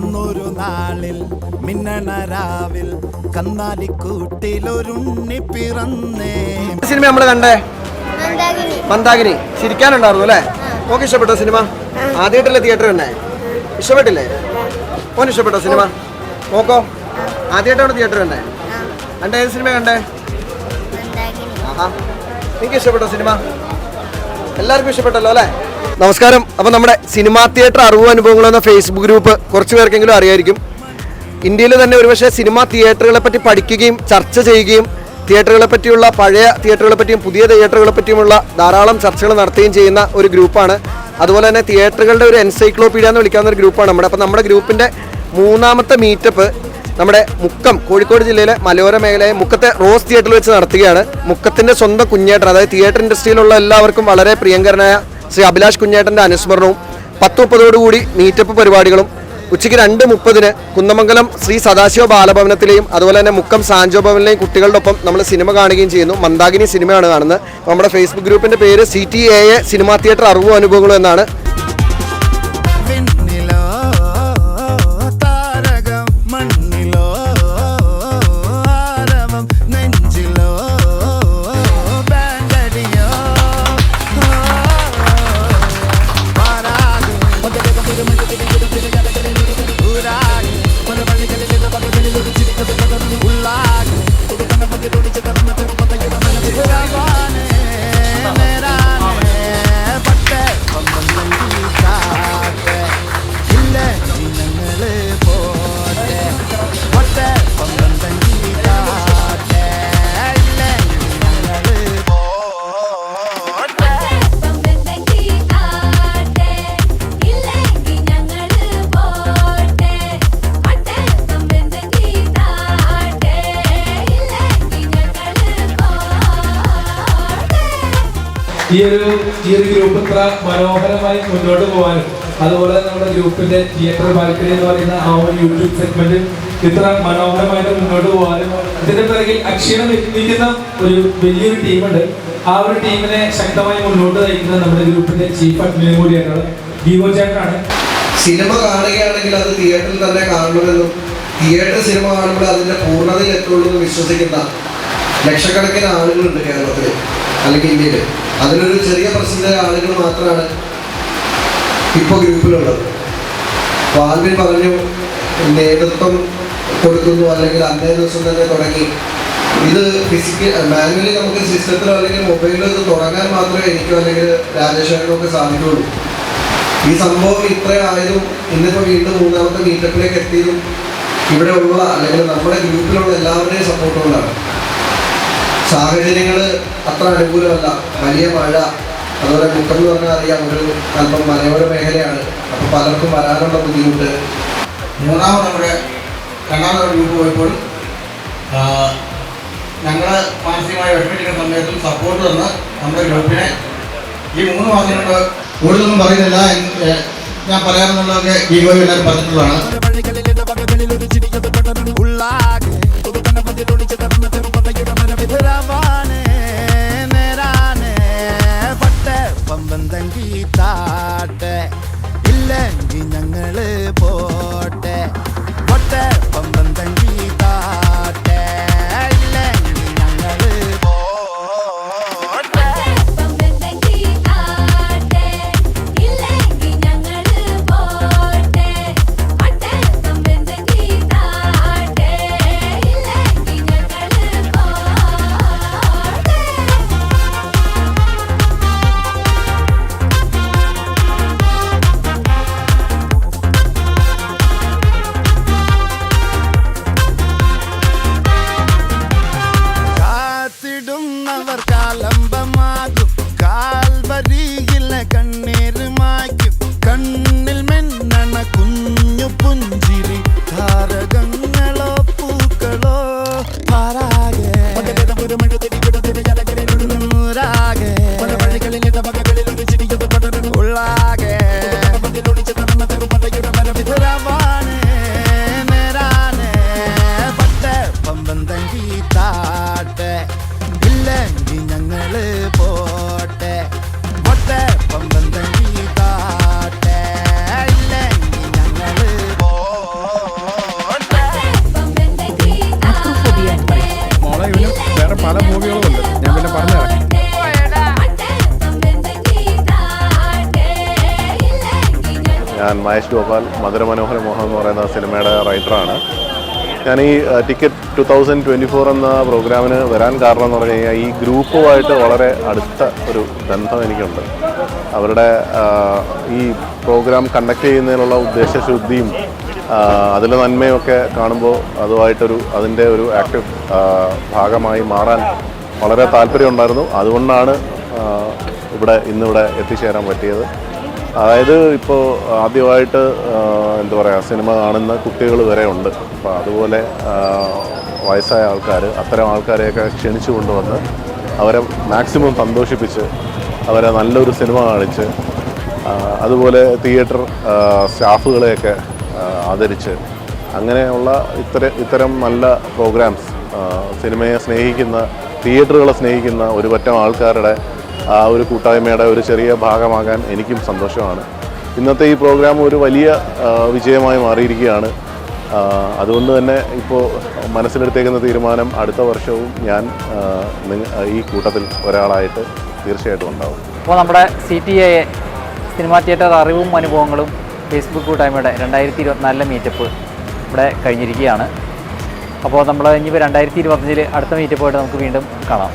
അന്നൊരു നാളിൽ മിന്നണരാവിൽ കന്നാലിക്കൂട്ടിലൊരുണ്ണി പിറന്നേ. സിനിമ നമ്മൾ കണ്ടേ? മന്ദാകിനി. ചിരിക്കാനുണ്ടായിരുന്നു അല്ലേ? ഓക്കെ ഇഷ്ടപ്പെട്ടോ സിനിമ? ആദ്യമായിട്ടല്ലേ തിയേറ്റർ തന്നെ ഇഷ്ടപ്പെട്ടില്ലേ? ഓൻ ഇഷ്ടപ്പെട്ടോ സിനിമ? നോക്കോ ആദ്യമായിട്ടാണ് തിയേറ്റർ തന്നെ കണ്ട ഏത് സിനിമ കണ്ടേ? ആഹാ. നിങ്ങൾക്ക് ഇഷ്ടപ്പെട്ടോ സിനിമ? എല്ലാവർക്കും ഇഷ്ടപ്പെട്ടല്ലോ അല്ലേ? നമസ്കാരം. അപ്പോൾ നമ്മുടെ സിനിമാ തിയേറ്റർ അറിവ് അനുഭവങ്ങൾ എന്ന ഫേസ്ബുക്ക് ഗ്രൂപ്പ് കുറച്ച് പേർക്കെങ്കിലും അറിയായിരിക്കും. ഇന്ത്യയിൽ തന്നെ ഒരുപക്ഷെ സിനിമാ തിയേറ്ററുകളെ പറ്റി പഠിക്കുകയും ചർച്ച ചെയ്യുകയും തിയേറ്ററുകളെ പറ്റിയുള്ള പഴയ തിയേറ്ററുകളെ പറ്റിയും പുതിയ തിയേറ്ററുകളെ പറ്റിയുമുള്ള ധാരാളം ചർച്ചകൾ നടത്തുകയും ചെയ്യുന്ന ഒരു ഗ്രൂപ്പാണ് അതുപോലെ തന്നെ തിയേറ്ററുകളുടെ ഒരു എൻസൈക്ലോപീഡിയ എന്ന് വിളിക്കാവുന്ന ഒരു ഗ്രൂപ്പാണ് നമ്മുടെ. അപ്പോൾ നമ്മുടെ ഗ്രൂപ്പിന്റെ മൂന്നാമത്തെ മീറ്റപ്പ് നമ്മുടെ മുക്കം കോഴിക്കോട് ജില്ലയിലെ മലയോര മേഖലയെ മുക്കത്തെ റോസ് തിയേറ്ററിൽ വെച്ച് നടത്തുകയാണ്. മുക്കത്തിന്റെ സ്വന്തം കുഞ്ഞേട്ടൻ അതായത് തിയേറ്റർ ഇൻഡസ്ട്രിയിലുള്ള എല്ലാവർക്കും വളരെ പ്രിയങ്കരനായ ശ്രീ അഭിലാഷ് കുഞ്ഞേട്ടന്റെ അനുസ്മരണവും പത്ത് മുപ്പതോടുകൂടി മീറ്റപ്പ് പരിപാടികളും ഉച്ചയ്ക്ക് രണ്ട് മുപ്പതിന് കുന്നമംഗലം ശ്രീ സദാശിവ ബാലഭവനത്തിലെയും അതുപോലെ തന്നെ മുക്കം സാഞ്ചോ ഭവനിലെയും കുട്ടികളോടൊപ്പം നമ്മൾ സിനിമ കാണുകയും ചെയ്യുന്നു. മന്ദാകിനി സിനിമയാണ് കാണുന്നത്. നമ്മുടെ ഫേസ്ബുക്ക് ഗ്രൂപ്പിന്റെ പേര് C T A A cinema theatre അറിവും അനുഭവങ്ങളും എന്നാണ് ഈ ഒരു ഈ ഒരു ഗ്രൂപ്പ് ഇത്ര മനോഹരമായി മുന്നോട്ട് പോകാനും അതുപോലെ നമ്മുടെ ഗ്രൂപ്പിന്റെ തിയേറ്റർ ബാൽക്കണി എന്ന് പറയുന്ന ആ ഒരു യൂട്യൂബ് സെഗ്മെന്റ് ഇത്ര മനോഹരമായിട്ട് മുന്നോട്ട് പോകാനും ഇതിന്റെ പിറകിൽ അക്ഷീണം എത്തിക്കുന്ന ഒരു വലിയൊരു ടീമുണ്ട് ആ ഒരു ടീമിനെ ശക്തമായി മുന്നോട്ട് നയിക്കുന്ന നമ്മുടെ ഗ്രൂപ്പിന്റെ ചീഫ് അഡ്മിനും കൂടിയാണ് വിവോ ചേട്ടനാണ്. സിനിമ കാണുകയാണെങ്കിൽ അത് തിയേറ്ററിൽ തന്നെ കാണുമെന്നും തിയേറ്റർ സിനിമ കാണുമ്പോൾ അതിന്റെ പൂർണതയിൽ എത്തുള്ളൂ എന്ന് വിശ്വസിക്കുന്ന ലക്ഷക്കണക്കിന് ആളുകളുണ്ട് കേരളത്തിൽ അല്ലെങ്കിൽ ഇന്ത്യയിൽ അതിലൊരു ചെറിയ പ്രശ്നത്തിലെ ആളുകൾ മാത്രമാണ് ഇപ്പോൾ ഗ്രൂപ്പിലുള്ളത്. അപ്പോൾ ആൽവിൻ പറഞ്ഞു നേതൃത്വം കൊടുക്കുന്നു അല്ലെങ്കിൽ അന്നേ ദിവസം തന്നെ തുടങ്ങി. ഇത് ഫിസിക്കൽ മാനുവലി നമുക്ക് സിസ്റ്റത്തിലോ അല്ലെങ്കിൽ മൊബൈലിലോ ഇത് തുടങ്ങാൻ മാത്രമേ എനിക്കോ അല്ലെങ്കിൽ രാജേഷേട്ടനോ ഒക്കെ സാധിക്കുള്ളൂ. ഈ സംഭവം ഇത്രയായതും ഇന്നിപ്പോൾ വീണ്ടും മൂന്നാമത്തെ മീറ്റപ്പിലേക്ക് എത്തിയതും ഇവിടെ ഉള്ള അല്ലെങ്കിൽ നമ്മുടെ ഗ്രൂപ്പിലുള്ള എല്ലാവരുടെയും സപ്പോർട്ട് കൊണ്ടാണ്. സാഹചര്യങ്ങൾ അത്ര അനുകൂലമല്ല. വലിയ മഴ അതുപോലെ മുക്കം എന്ന് പറഞ്ഞാൽ അറിയാം ഒരു അല്പം മലയോര മേഖലയാണ്. അപ്പോൾ പലർക്കും വരാനുള്ള ബുദ്ധിമുട്ട്. മൂന്നാമത് നമ്മുടെ രണ്ടാമത് ഗ്രൂപ്പ് പോയപ്പോൾ ഞങ്ങൾ മാനസികമായി വിഷമിക്കുന്ന സമയത്തും സപ്പോർട്ട് തന്ന് നമ്മുടെ ഗ്രൂപ്പിനെ ഈ മൂന്ന് മാസം കൊണ്ട് കൂടുതലൊന്നും പറയുന്നില്ല ഞാൻ പറയാമെന്നുള്ളതൊക്കെ ഈ എല്ലാവരും പറഞ്ഞിട്ടുള്ളതാണ്. ഇല്ലെങ്കിൽ ഞങ്ങൾ പോട്ടെ ഞാൻ മഹേഷ് ഗോപാൽ മധുരമനോഹര മോഹൻ എന്ന് പറയുന്ന സിനിമയുടെ റൈറ്ററാണ്. ഞാൻ ഈ ticket two thousand twenty four എന്ന പ്രോഗ്രാമിന് വരാൻ കാരണം എന്ന് പറഞ്ഞു കഴിഞ്ഞാൽ ഈ ഗ്രൂപ്പുമായിട്ട് വളരെ അടുത്ത ഒരു ബന്ധം എനിക്കുണ്ട്. അവരുടെ ഈ പ്രോഗ്രാം കണ്ടക്ട് ചെയ്യുന്നതിനുള്ള ഉദ്ദേശശുദ്ധിയും അതിലെ നന്മയൊക്കെ കാണുമ്പോൾ അതുമായിട്ടൊരു അതിന്റെ ഒരു ആക്റ്റീവ് ഭാഗമായി മാറാൻ വളരെ താല്പര്യമുണ്ടായിരുന്നു. അതുകൊണ്ടാണ് ഇവിടെ ഇന്നിവിടെ എത്തിച്ചേരാൻ പറ്റിയത്. അതായത് ഇപ്പോൾ ആദ്യമായിട്ട് എന്താ പറയുക സിനിമ കാണുന്ന കുട്ടികൾ വരെ ഉണ്ട്. അപ്പോൾ അതുപോലെ വയസ്സായ ആൾക്കാർ അത്തരം ആൾക്കാരെയൊക്കെ ക്ഷണിച്ചു കൊണ്ടുവന്ന് അവരെ മാക്സിമം സന്തോഷിപ്പിച്ച് അവരെ നല്ലൊരു സിനിമ കാണിച്ച് അതുപോലെ തിയേറ്റർ സ്റ്റാഫുകളെയൊക്കെ ആദരിച്ച് അങ്ങനെയുള്ള ഇത്ര ഇത്തരം നല്ല പ്രോഗ്രാംസ് സിനിമയെ സ്നേഹിക്കുന്ന തിയേറ്ററുകളെ സ്നേഹിക്കുന്ന ഒരു പറ്റം ആൾക്കാരുടെ ആ ഒരു കൂട്ടായ്മയുടെ ഒരു ചെറിയ ഭാഗമാകാൻ എനിക്കും സന്തോഷമാണ്. ഇന്നത്തെ ഈ പ്രോഗ്രാം ഒരു വലിയ വിജയമായി മാറിയിരിക്കുകയാണ്. അതുകൊണ്ട് തന്നെ ഇപ്പോൾ മനസ്സിലെടുത്തേക്കുന്ന തീരുമാനം അടുത്ത വർഷവും ഞാൻ ഈ കൂട്ടത്തിൽ ഒരാളായിട്ട് തീർച്ചയായിട്ടും ഉണ്ടാവും. അപ്പോൾ നമ്മുടെ C T A cinema theatre അറിവും അനുഭവങ്ങളും ഫേസ്ബുക്ക് കൂട്ടായ്മയുടെ രണ്ടായിരത്തി ഇരുപത്തിനാലിലെ മീറ്റപ്പ് ഇവിടെ കഴിഞ്ഞിരിക്കുകയാണ്. അപ്പോൾ നമ്മൾ ഇനിയിപ്പോൾ രണ്ടായിരത്തി ഇരുപത്തഞ്ചിൽ അടുത്ത മീറ്റപ്പായിട്ട് നമുക്ക് വീണ്ടും കാണാം.